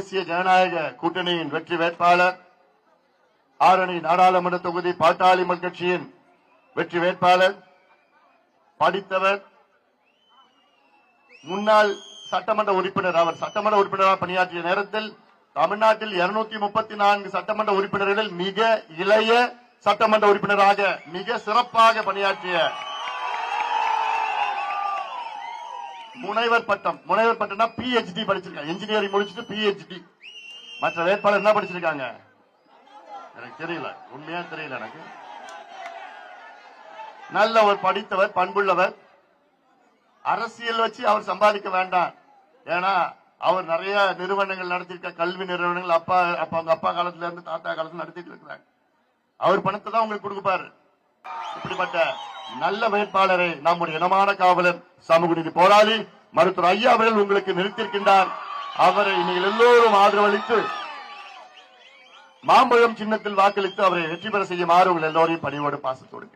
தேசிய ஜனநாயக கூட்டணியின் வெற்றி வேட்பாளர் ஆரணி நாடாளுமன்ற தொகுதி பாட்டாளி மக்கள் கட்சியின் வெற்றி வேட்பாளர் படித்தவர் முன்னாள் சட்டமன்ற உறுப்பினர் அவர் சட்டமன்ற உறுப்பினராக பணியாற்றிய நேரத்தில் தமிழ்நாட்டில் 234 முப்பத்தி நான்கு சட்டமன்ற உறுப்பினர்களில் மிக இளைய சட்டமன்ற உறுப்பினராக மிக சிறப்பாக பணியாற்றிய முனைவர் பட்டம். முனைவர் பட்டம்னா பிஹெச்டி படிச்சிருக்காங்க. இன்ஜினியரிங் முடிச்சுட்டு பிஹெச்டி மற்ற வேட்பாளர் என்ன படிச்சிருக்காங்க? எனக்கு தெரியல. உண்மையா தெரியல எனக்கு. நல்ல ஒரு படித்தவர் பண்புள்ளவர். அரசியல் வச்சு அவர் சம்பாதிக்க வேண்டாம். ஏன்னா அவர் நிறைய நிறுவனங்கள் நடத்திருக்க கல்வி நிறுவனங்கள் அப்பா அப்பா அவங்க அப்பா காலத்துல இருந்து தாத்தா காலத்துல நடத்திட்டு இருக்கிறாங்க. அவர் பணத்தை தான் உங்களுக்கு கொடுப்பாரு இப்படிப்பட்ட நல்ல வேட்பாளரை நம்முடைய இனமான காவலர் சமூக நீதி போராளி மருத்துவர் ஐயா அவர்கள் உங்களுக்கு நிறுத்தியிருக்கின்றார். அவரை நீங்கள் எல்லோரும் ஆதரவளித்து மாம்பழம் சின்னத்தில் வாக்களித்து அவரை வெற்றி பெற செய்யுமாறு உங்கள் எல்லோரையும் பணியோடு பாசத்தோடு